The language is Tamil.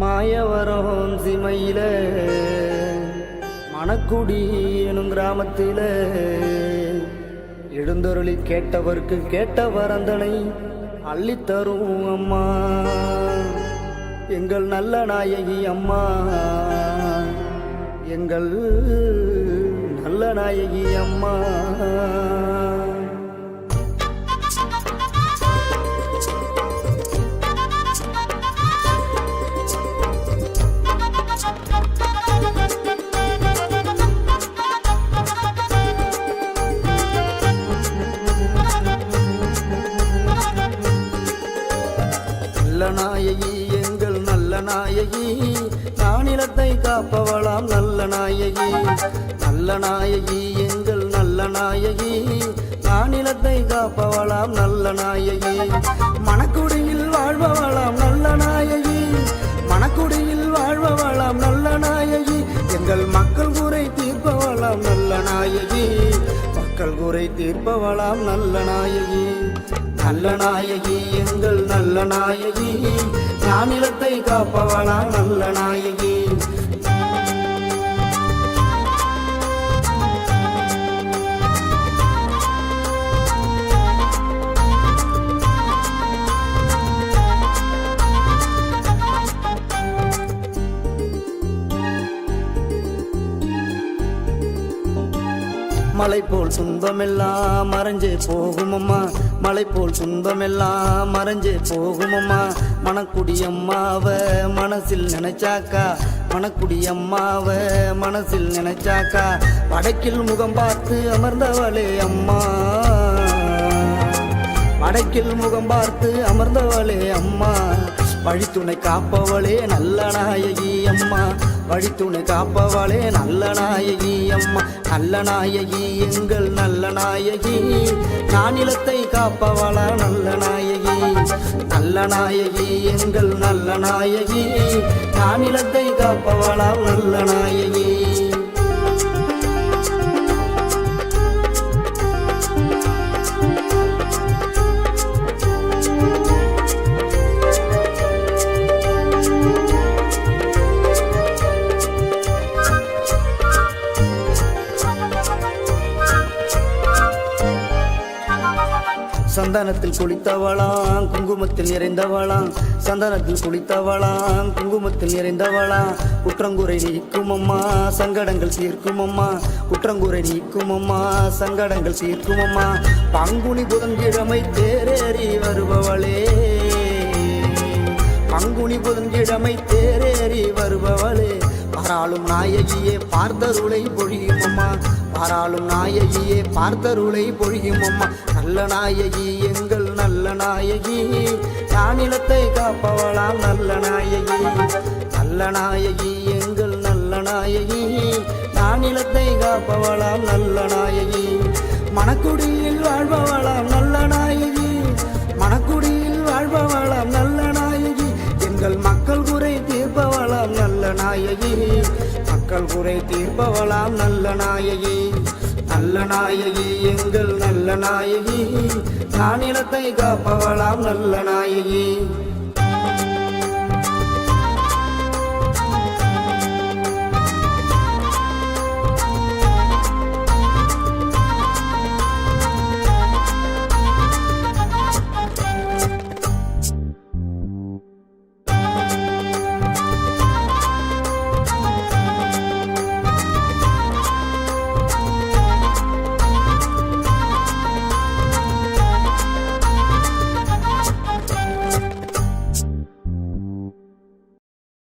மாயவரம் சிமையில மணக்குடி எனும் கிராமத்தில. எழுந்தருளி கேட்டவர்க்கு கேட்ட வரந்தனை அள்ளித்தரும் அம்மா. எங்கள் நல்ல நாயகி அம்மா. எங்கள் நல்ல நாயகி அம்மா. நல்ல நாயகி எங்கள் நல்ல நாயகி. நானிலத்தை காப்பவளாம் நல்ல நாயகி. நல்ல நாயகி எங்கள் நல்ல நாயகி. நானிலத்தை காப்பவளாம் நல்ல நாயகி. மணக்குடியில் வாழ்பவளாம் நல்ல குறை தீர்ப்பவளாம் நல்ல நாயகி. நல்ல நாயகி எங்கள் நல்ல நாயகி. நானிலத்தை காப்பவளாம் நல்ல நாயகி. மலை போல் சொந்தமெல்லாம் மறைஞ்சே போகுமம்மா. மலை போல் சொந்தமெல்லாம் மறைஞ்சே போகுமம்மா. மணக்குடி அம்மாவ மனசில் நினைச்சாக்கா. மணக்குடி அம்மாவ மனசில் நினைச்சாக்கா. வடக்கில் முகம் பார்த்து அமர்ந்தவளே அம்மா. வடக்கில் முகம் பார்த்து அமர்ந்தவளே அம்மா. வழித்துணை காப்பவளே நல்ல நாயகி அம்மா. வழித்துணை காப்பவளே நல்ல நாயகி அம்மா. நல்ல நாயகி எங்கள் நல்ல நாயகி. நானிலத்தை காப்பவளா நல்ல நாயகி. நல்ல நாயகி எங்கள் நல்ல நாயகி. நானிலத்தை காப்பவளா நல்ல நாயகி. சந்தனத்தில் குளித்தவளாம் குங்குமத்தில் நிறைந்தவளாம். சந்தனத்தில் குளித்தவளாம் குங்குமத்தில் நிறைந்தவளாம். குற்றங்குறை நீக்கும் அம்மா சங்கடங்கள் தீர்க்கும் அம்மா குற்றங்குறை நீக்கும் அம்மா சங்கடங்கள் தீர்க்கும் அம்மா பங்குனி புதன்கிழமை தேரேறி வருபவளே. பங்குனி புதன்கிழமை தேரேறி வருபவளே. பாராளும் நாயகியே பார்த்தருளை பொழியும் அம்மா பாராளும் நாயகியே பார்த்தருளை பொழியும் அம்மா நல்ல நாயகி எங்கள் நல்ல நாயகி. நானிலத்தை காப்பவளாம் நல்ல நாயகி. நல்ல நாயகி எங்கள் நல்ல நாயகி. நானிலத்தை காப்பவளாம் நல்ல நாயகி. மணக்குடியில் வாழ்பவளாம் நல்ல நாயகி. மணக்குடி எங்கள் குறை தீர்ப்பவளாம் நல்ல நாயகி. நல்ல நாயகி எங்கள் நல்ல நாயகி. நான் இனத்தை காப்பவளாம் நல்ல நாயகி.